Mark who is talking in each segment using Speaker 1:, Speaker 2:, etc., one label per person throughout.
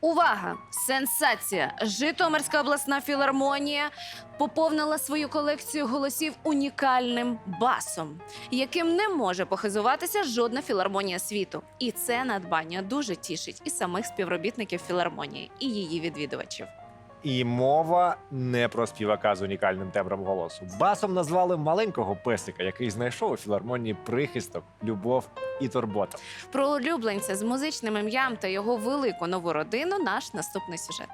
Speaker 1: Увага! Сенсація! Житомирська обласна філармонія поповнила свою колекцію голосів унікальним басом, яким не може похизуватися жодна філармонія світу. І це надбання дуже тішить і самих співробітників філармонії, і її відвідувачів.
Speaker 2: І мова не про співака з унікальним тембром голосу. Басом назвали маленького песика, який знайшов у філармонії прихисток, любов і турбота.
Speaker 1: Про улюбленця з музичним ім'ям та його велику нову родину наш наступний сюжет.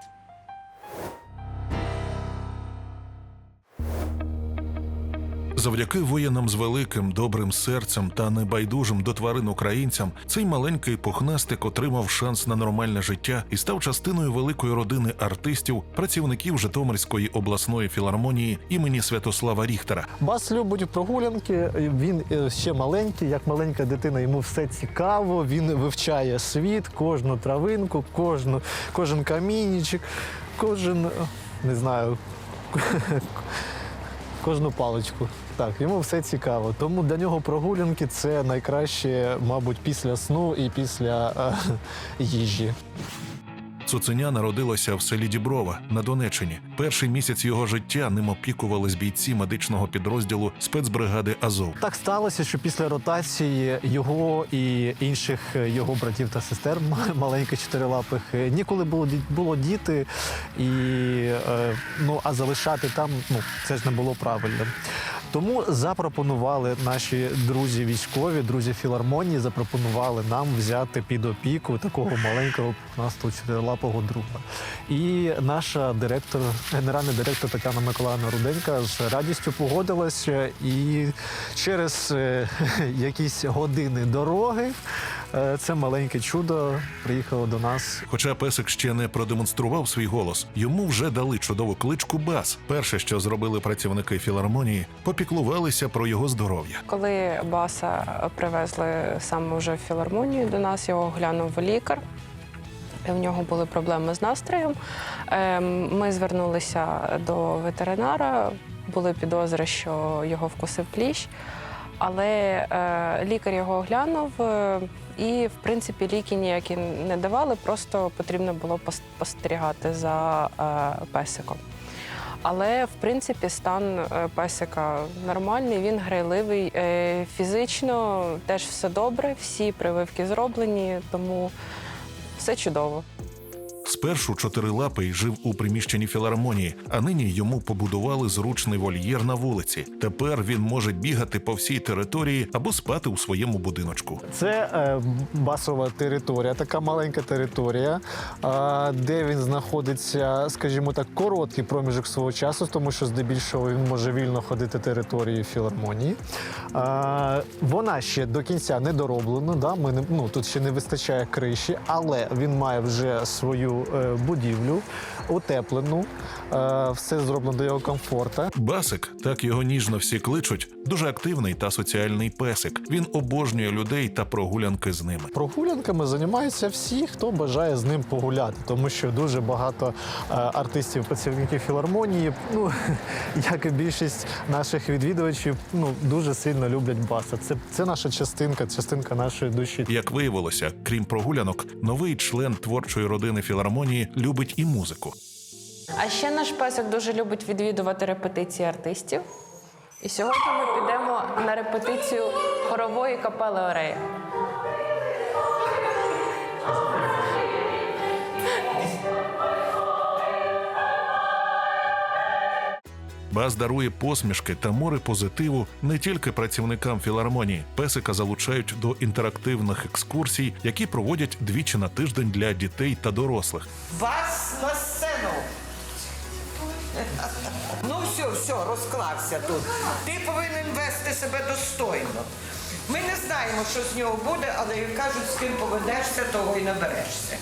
Speaker 3: Завдяки воїнам з великим добрим серцем та небайдужим до тварин українцям, цей маленький пухнастик отримав шанс на нормальне життя і став частиною великої родини артистів, працівників Житомирської обласної філармонії імені Святослава Ріхтера.
Speaker 4: Бас любить прогулянки. Він е, ще маленький, як маленька дитина. Йому все цікаво. Він вивчає світ, кожну травинку, кожну, кожен камінчик, кожен е, не знаю, кожну паличку. Так, йому все цікаво. Тому для нього прогулянки це найкраще, мабуть, після сну і після е, їжі.
Speaker 3: Цуценя народилося в селі Діброва на Донеччині. Перший місяць його життя ним опікувались бійці медичного підрозділу спецбригади Азов.
Speaker 4: Так сталося, що після ротації його і інших його братів та сестер маленьких чотирилапих е, ніколи було було діти, і е, ну а залишати там ну це ж не було правильно. Тому запропонували наші друзі військові, друзі філармонії, запропонували нам взяти під опіку такого маленького просто чотирилапого друга. І наша директор, генеральний директор Тетяна Миколаївна Руденька з радістю погодилася. І через е, якісь години дороги це маленьке чудо приїхало до нас
Speaker 3: Хоча песик ще не продемонстрував свій голос, йому вже дали чудову кличку Бас. Перше, що зробили працівники філармонії, попіклувалися про його здоров'я.
Speaker 5: Коли Баса привезли саме вже в філармонію до нас, його глянув лікар. В нього були проблеми з настроєм. Ем, Ми звернулися до ветеринара, були підозри, що його вкусив кліщ. Але е, лікар його оглянув, е, і, в принципі, ліки ніякі не давали, просто потрібно було пос- спостерігати за е, песиком. Але в принципі стан песика нормальний, він грайливий. Фізично теж все добре, всі прививки зроблені, тому все чудово.
Speaker 3: Спершу чотирилапий жив у приміщенні філармонії, а нині йому побудували зручний вольєр на вулиці. Тепер він може бігати по всій території або спати у своєму будиночку.
Speaker 4: Це е, басова територія, така маленька територія, е, де він знаходиться, скажімо так, короткий проміжок свого часу, тому що здебільшого він може вільно ходити територією філармонії. Е, вона ще до кінця не дороблена. Да? Ми не, ну, тут ще не вистачає криші, але він має вже свою будівлю, утеплену, е, все зроблено до його комфорту.
Speaker 3: Басик, так його ніжно всі кличуть, дуже активний та соціальний песик. Він обожнює людей та прогулянки з ними.
Speaker 4: Прогулянками займаються всі, хто бажає з ним погуляти, тому що дуже багато е, артистів, працівників філармонії, ну як і більшість наших відвідувачів, ну дуже сильно люблять баса. Це, це наша частинка, частинка нашої душі.
Speaker 3: Як виявилося, крім прогулянок, новий член творчої родини філармонії любить і музику.
Speaker 5: А ще наш песик дуже любить відвідувати репетиції артистів. І сьогодні ми підемо на репетицію хорової капели Орея.
Speaker 3: Бас дарує посмішки та море позитиву не тільки працівникам філармонії. Песика залучають до інтерактивних екскурсій, які проводять двічі на тиждень для дітей та дорослих.
Speaker 6: Вас на сцену. Ну все, все, розклався тут. Ти повинен вести себе достойно. Ми не знаємо, що з нього буде, але як кажуть, з ким поведешся, того й наберешся.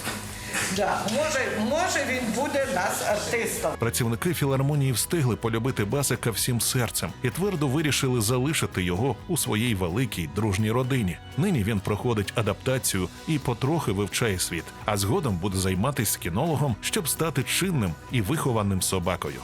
Speaker 6: Да. Може, може він буде нас артистом.
Speaker 3: Працівники філармонії встигли полюбити Басика всім серцем і твердо вирішили залишити його у своїй великій дружній родині. Нині він проходить адаптацію і потрохи вивчає світ, а згодом буде займатися кінологом, щоб стати чинним і вихованим собакою.